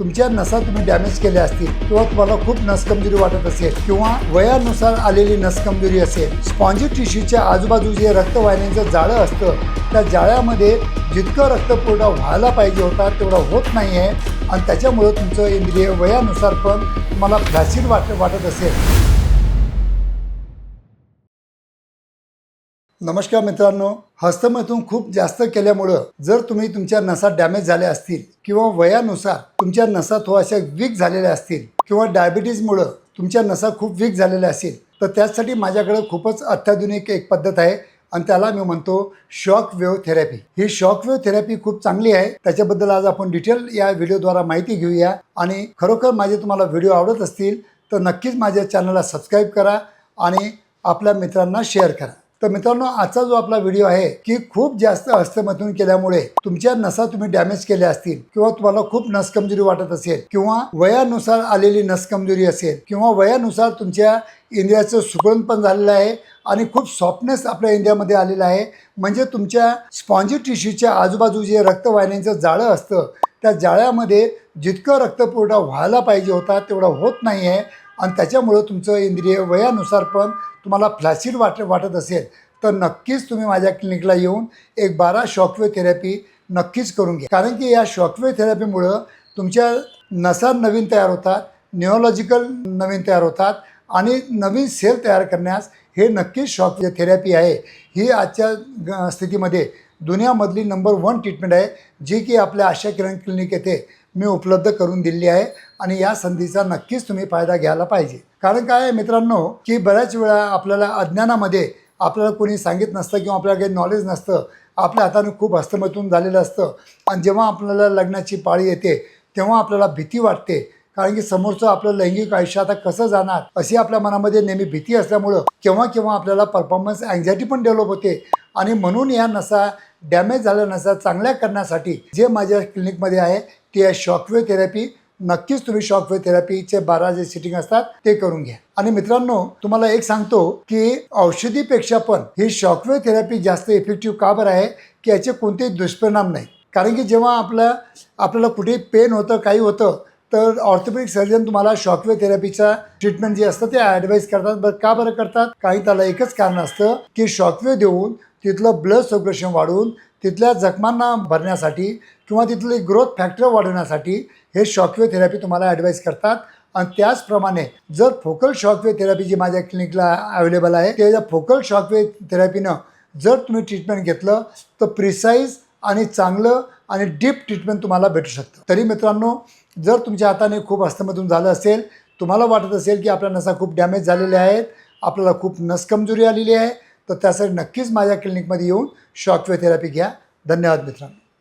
तुमच्या नसा तुम्ही डॅमेज केल्या असतील किंवा तुम्हाला खूप नसकमजुरी वाटत असेल किंवा वयानुसार आलेली नसकमजुरी असेल स्पॉन्जी टिश्यूच्या आजूबाजू जे रक्तवाहिन्यांचं जाळं असतं त्या जाळ्यामध्ये जितकं रक्तपुरवठा व्हायला पाहिजे होता तेवढा होत नाही आहे आणि त्याच्यामुळं तुमचं इंद्रिय वयानुसार पण तुम्हाला फ्लॅसिड वाट वाटत असेल. नमस्कार मित्रांनो हस्तमैथून खूप जास्त केल्यामुळं जर तुम्ही तुमच्या नसा डॅमेज झाल्या असतील किंवा वयानुसार तुमच्या नसा थोड्याशा वीक झालेल्या असतील किंवा डायबिटीजमुळं तुमच्या नसा खूप वीक झालेल्या असतील तर त्यासाठी माझ्याकडे खूपच अत्याधुनिक एक पद्धत आहे आणि त्याला मी म्हणतो शॉक वेव्ह थेरपी ही शॉक वेव्ह थेरपी खूप चांगली आहे. त्याच्याबद्दल आज आपण डिटेल या व्हिडिओद्वारा माहिती घेऊया आणि खरोखर माझे तुम्हाला व्हिडिओ आवडत असतील तर नक्कीच माझ्या चॅनलला सबस्क्राईब करा आणि आपल्या मित्रांना शेअर करा. तर मित्रांनो आजचा जो आपला व्हिडिओ आहे की खूप जास्त हस्तमैथून केल्यामुळे तुमच्या नसा तुम्ही डॅमेज केल्या असतील किंवा तुम्हाला खूप नस कमजोरी वाटत असेल किंवा वयानुसार आलेली नस कमजोरी असेल किंवा वयानुसार तुमच्या इंद्रियाचं सुकळण पण झालेलं आहे आणि खूप सॉफ्टनेस आपल्या इंडियामध्ये आलेला आहे म्हणजे तुमच्या स्पॉन्जी टिश्यूच्या आजूबाजू जे रक्तवाहिन्यांचं जाळं असतं त्या जाळ्यामध्ये जितकं रक्तपुरवठा व्हायला पाहिजे होता तेवढा होत नाही आहे आणि त्याच्यामुळं तुमचं इंद्रिय वयानुसार पण तुम्हाला फ्लॅसिड वाट वाटत असेल तर नक्कीच तुम्ही माझ्या क्लिनिकला येऊन एक बारा शॉकवेव्ह थेरपी नक्कीच करून घ्या. कारण की या शॉकवेव्ह थेरपीमुळं तुमच्या नसा नवीन तयार होतात न्यूरोलॉजिकल नवीन तयार होतात आणि नवीन सेल तयार करण्यास हे नक्कीच शॉक थेरपी आहे. ही आजच्या ग- स्थितीमध्ये दुनियामधली नंबर वन ट्रीटमेंट आहे जी की आपल्या आशा किरण क्लिनिक येथे मी उपलब्ध करून दिली आहे आणि या संधीचा नक्कीच तुम्ही फायदा घ्यायला पाहिजे. कारण काय आहे मित्रांनो की बऱ्याच वेळा आपल्याला अज्ञानामध्ये आपल्याला कोणी सांगित नसतं किंवा आपल्याला काही नॉलेज नसतं. आपल्या हाताने खूप हस्तमतून झालेलं असतं. आणि जेव्हा आपल्याला लग्नाची पाळी येते तेव्हा आपल्याला भीती वाटते. कारण की समोरचं आपलं लैंगिक आयुष्य आता कसं जाणार? अशी आपल्या मनामध्ये नेहमी भीती असल्यामुळं केव्हा केव्हा आपल्याला परफॉर्मन्स अँझायटी पण डेव्हलप होते. आणि म्हणून या नसा डॅमेज झाल्या नसा चांगल्या करण्यासाठी जे माझ्या क्लिनिकमध्ये आहे ते आहे शॉकवे थेरपी नक्कीच तुम्ही शॉकवे थेरपीचे बारा जे सिटिंग असतात ते करून घ्या. आणि मित्रांनो तुम्हाला एक सांगतो की औषधीपेक्षा पण ही शॉकवे थेरपी जास्त इफेक्टिव्ह का बरं आहे की याचे कोणतेही दुष्परिणाम नाही. कारण की जेव्हा आपल्या आपल्याला कुठेही पेन होतं काही होतं तर ऑर्थोपेडिक सर्जन तुम्हाला शॉकवे थेरपीचा ट्रीटमेंट जे असतं ते ॲडवाईस करतात. बरं का बरं करतात? काही त्याला एकच कारण असतं की शॉकवे देऊन तिथलं ब्लड सर्क्युलेशन वाढवून तिथल्या जखमांना भरण्यासाठी किंवा तिथली ग्रोथ फॅक्टर वाढवण्यासाठी हे शॉकवे थेरपी तुम्हाला ॲडवाईस करतात. आणि त्याचप्रमाणे जर फोकल शॉकवे थेरपी जी माझ्या क्लिनिकला अवेलेबल आहे त्या फोकल शॉकवे थेरपीनं जर तुम्ही ट्रीटमेंट घेतलं तर प्रिसाईज आणि चांगलं आणि डीप ट्रीटमेंट तुम्हाला भेटू शकतं. तरी मित्रांनो जर तुमच्या हाताने खूप हस्तमधून झालं असेल तुम्हाला वाटत असेल की आपल्या नसा खूप डॅमेज झालेल्या आहेत आपल्याला खूप नस कमजोरी आलेली आहे तर त्यासाठी नक्कीच माझ्या क्लिनिकमध्ये येऊन शॉकवे थेरपी घ्या. धन्यवाद मित्रांनो.